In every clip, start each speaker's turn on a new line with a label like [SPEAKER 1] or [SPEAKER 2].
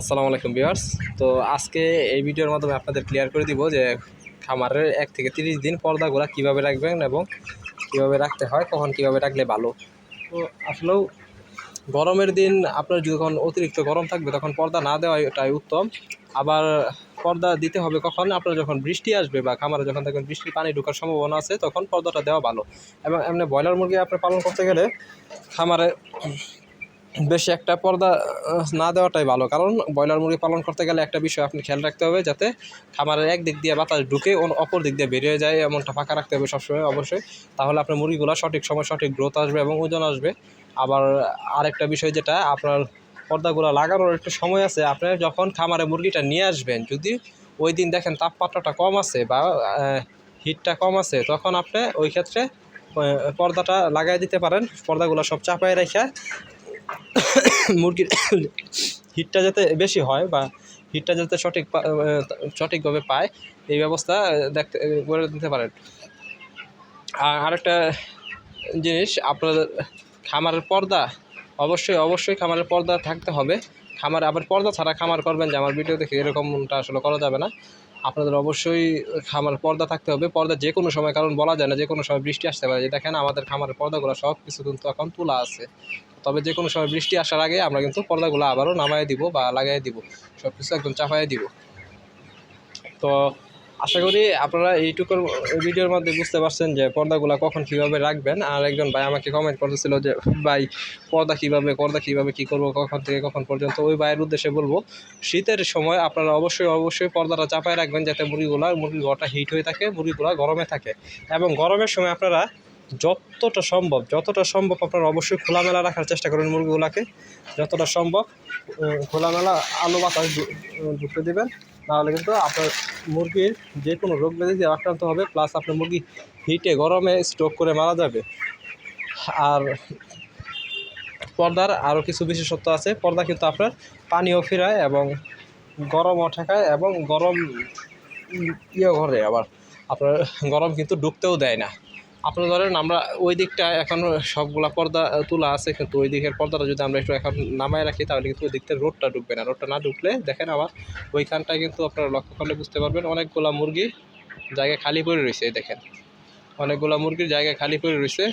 [SPEAKER 1] আসসালামু আলাইকুম ভিউয়ার্স। তো আজকে এই ভিডিওর মাধ্যমে আপনাদের ক্লিয়ার করে দিব যে খামারের এক থেকে তিরিশ দিন পর্দাগুলো কীভাবে রাখবেন এবং কীভাবে রাখতে হয়, কখন কীভাবে রাখলে ভালো। তো আসলেও গরমের দিন আপনার যখন অতিরিক্ত গরম থাকবে তখন পর্দা না দেওয়া এটাই উত্তম। আবার পর্দা দিতে হবে কখন? আপনার যখন বৃষ্টি আসবে বা খামারে যখন দেখবেন বৃষ্টির পানি ঢোকার সম্ভাবনা আছে তখন পর্দাটা দেওয়া ভালো। এবং এমনি ব্রয়লার মুরগি আপনি পালন করতে গেলে খামারে বেশি একটা পর্দা না দেওয়াটাই ভালো। কারণ ব্রয়লার মুরগি পালন করতে গেলে একটা বিষয় আপনি খেয়াল রাখতে হবে যাতে খামারের এক দিক দিয়ে বাতাস ঢুকে অপর দিক দিয়ে বেরিয়ে যায়, এমনটা ফাঁকা রাখতে হবে সবসময় অবশ্যই। তাহলে আপনার মুরগিগুলো সঠিক সময় সঠিক গ্রোথ আসবে এবং ওজন আসবে। আবার আরেকটা বিষয় যেটা, আপনার পর্দাগুলো লাগানোর একটু সময় আছে। আপনি যখন খামারে মুরগিটা নিয়ে আসবেন, যদি ওই দিন দেখেন তাপমাত্রাটা কম আছে বা হিটটা কম আছে, তখন আপনি ওই ক্ষেত্রে পর্দাটা লাগাই দিতে পারেন। পর্দাগুলো সব চাপায় রেখে মুরগির হিটটা যাতে বেশি হয় বা হিটটা যাতে সঠিক সঠিকভাবে পায়, এই ব্যবস্থা দেখতে, করে দিতে পারেন। আর আরেকটা জিনিস, আপনাদের খামারের পর্দা, অবশ্যই অবশ্যই খামারের পর্দা থাকতে হবে। খামার, আবার পর্দা ছাড়া খামার করবেন যে, আমার ভিডিও দেখে এরকমটা আসলে করা যাবে না। আপনাদের অবশ্যই খামার পর্দা থাকতে হবে। পর্দা যে কোনো সময়, কারণ বলা যায় না যে কোনো সময় বৃষ্টি আসতে পারে। যে দেখেন, আমাদের খামারের পর্দাগুলো সব কিছু কিন্তু এখন তোলা আছে। তবে যে কোনো সময় বৃষ্টি আসার আগে আমরা কিন্তু পর্দাগুলো আবারও নামাই দিব বা লাগাই দিব। সব কিছু একদম চাপাই দিব। তো আশা করি আপনারা এইটুকুর ভিডিওর মধ্যে বুঝতে পারছেন যে পর্দাগুলো কখন কীভাবে রাখবেন। আর একজন ভাই আমাকে কমেন্ট করতেছিল যে, ভাই, পর্দা কীভাবে পর্দা কীভাবে কি করব, কখন থেকে কখন পর্যন্ত? ওই ভাইয়ের উদ্দেশ্যে বলব, শীতের সময় আপনারা অবশ্যই অবশ্যই পর্দাটা চাপায় রাখবেন যাতে মুরগিগুলো মুরগির ঘরটা হিট হয়ে থাকে মুরগিগুলা গরমে থাকে। এবং গরমের সময় আপনারা যতটা সম্ভব যতটা সম্ভব আপনারা অবশ্যই খোলামেলা রাখার চেষ্টা করবেন মুরগিগুলাকে। যতটা সম্ভব খোলামেলা আলো বাতাস ঢুকতে দেবেন। নাহলে কিন্তু আপনার মুরগির যে কোনো রোগ ব্যাধি আক্রান্ত হবে, প্লাস আপনার মুরগি হিটে গরমে স্ট্রোক করে মারা যাবে। আর পর্দার আরও কিছু বিশেষত্ব আছে। পর্দা কিন্তু আপনার পানিও ফেরায় এবং গরমও ঠেকায় এবং গরম ইয়ে করে আবার। আপনার গরম কিন্তু ঢুকতেও দেয় না। আপনার ধরেন আমরা ওই দিকটা এখন সবগুলা পর্দা তোলা আছে, কিন্তু ওই দিকের পর্দাটা যদি আমরা একটু এখন নামায় রাখি, তাহলে কিন্তু ওই দিকটা রোডটা ঢুকবে না। রোডটা না ঢুকলে দেখেন আবার ওইখানটায় কিন্তু আপনারা লক্ষ্য করলে বুঝতে পারবেন, অনেকগুলা মুরগি জায়গা খালি পড়ে রয়েছে দেখেন। অনেকগুলা মুরগির জায়গা খালি পড়ে রয়েছে।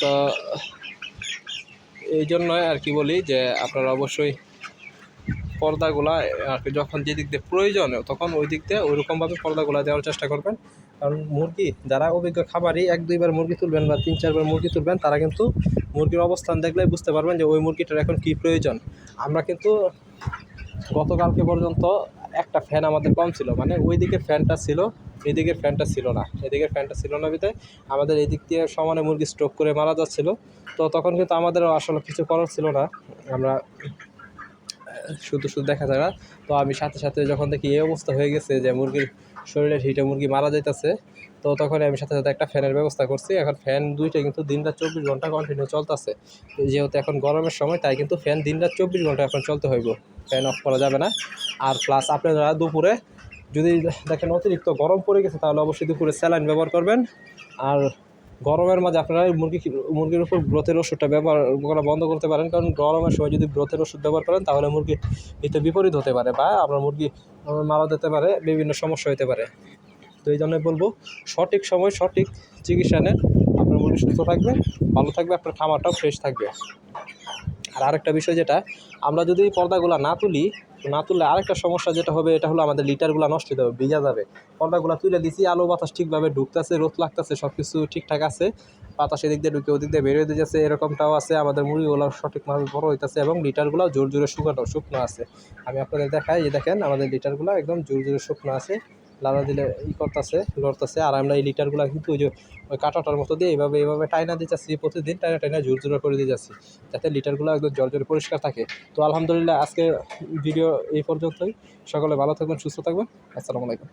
[SPEAKER 1] তো, এই জন্যই আর কি বলি যে আপনারা অবশ্যই পর্দাগুলা আর কি যখন যেদিক দিয়ে প্রয়োজন তখন ওই দিক দিয়ে ওইরকমভাবে পর্দাগুলা দেওয়ার চেষ্টা করবেন। কারণ মুরগি, যারা অভিজ্ঞ খাবারই এক দুইবার মুরগি তুলবেন বা তিন চারবার মুরগি তুলবেন, তারা কিন্তু মুরগির অবস্থান দেখলে বুঝতে পারবেন যে ওই মুরগিটার এখন কী প্রয়োজন। আমরা কিন্তু গতকালকে পর্যন্ত একটা ফ্যান আমাদের কম ছিল মানে ওই দিকের ফ্যানটা ছিল এদিকের ফ্যানটা ছিল না। এদিকের ফ্যানটা ছিল না বিধায় আমাদের এই দিক দিয়ে সমানে মুরগি স্ট্রোক করে মারা যাচ্ছিল। তো তখন কিন্তু আমাদেরও আসলে কিছু করার ছিল না। আমরা শুধু শুধু দেখা যায় না। তো আমি সাথে সাথে যখন দেখি এই অবস্থা হয়ে গেছে যে মুরগির শরীরের হিটে মুরগি মারা যাইতেছে, তো তখন আমি সাথে সাথে একটা ফ্যানের ব্যবস্থা করছি। এখন ফ্যান দুইটা কিন্তু দিনরাত চব্বিশ ঘণ্টা কন্টিনিউ চলতেছে। যেহেতু এখন গরমের সময়, তাই কিন্তু ফ্যান দিনরাত চব্বিশ ঘণ্টা এখন চলতে হইব। ফ্যান অফ করা যাবে না। আর প্লাস আপনারা দুপুরে যদি দেখেন অতিরিক্ত গরম পড়ে গেছে, তাহলে অবশ্যই দুপুরে স্যালাইন ব্যবহার করবেন। আর গরমের মাঝে আপনারা মুরগি মুরগির উপর ব্রতের ওষুধটা ব্যবহার করা বন্ধ করতে পারেন। কারণ গরমের সময় যদি ব্রতের ওষুধ ব্যবহার করেন, তাহলে মুরগি এতে বিপরীত হতে পারে বা আপনার মুরগি মারা যেতে পারে, বিভিন্ন সমস্যা হতে পারে। তো এই জন্যই বলব, সঠিক সময় সঠিক চিকিৎসা নেন। আপনার মুরগি সুস্থ থাকবে, ভালো থাকবে, আপনার খামারটাও ফ্রেশ থাকবে। আর আরেকটা বিষয় যেটা, আমরা যদি পর্দাগুলো না তুলি, না তুললে আরেকটা সমস্যা যেটা হবে, এটা হলো আমাদের লিটারগুলো নষ্ট হয়ে যাবে, ভিজা যাবে। পর্দাগুলো তুলে দিছি, আলো বাতাস ঠিকভাবে ঢুকতেছে, রোদ লাগতেছে সব কিছু ঠিকঠাক আছে। বাতাস এদিক দিয়ে ঢুকে ওদিক দিয়ে বেরিয়ে যাচ্ছে এরকমটাও আছে, আমাদের মুড়িগুলো সঠিকভাবে বড় হইতেছে এবং লিটারগুলো জোর জোরে শুকানো, শুকনো আছে। আমি আপনাদের দেখাই যে দেখেন, আমাদের লিটারগুলো একদম জোর জোরে শুকনো আছে। লালা দিলে ই করতেছে, লড়তেছে, আর আমরা এই লিটারগুলো কিন্তু ওই যে ওই কাটাটার মতো দিয়ে এইভাবে এইভাবে টাইনা দিয়ে যাচ্ছি, প্রতিদিন টাইনা টাইনা জোর জোর করে দিয়ে যাচ্ছি, যাতে লিটারগুলো একদম জল জোরে পরিষ্কার থাকে। তো আলহামদুলিল্লাহ আজকে ভিডিও এই পর্যন্তই। সকলে ভালো থাকবেন, সুস্থ থাকবেন। আসসালামু আলাইকুম।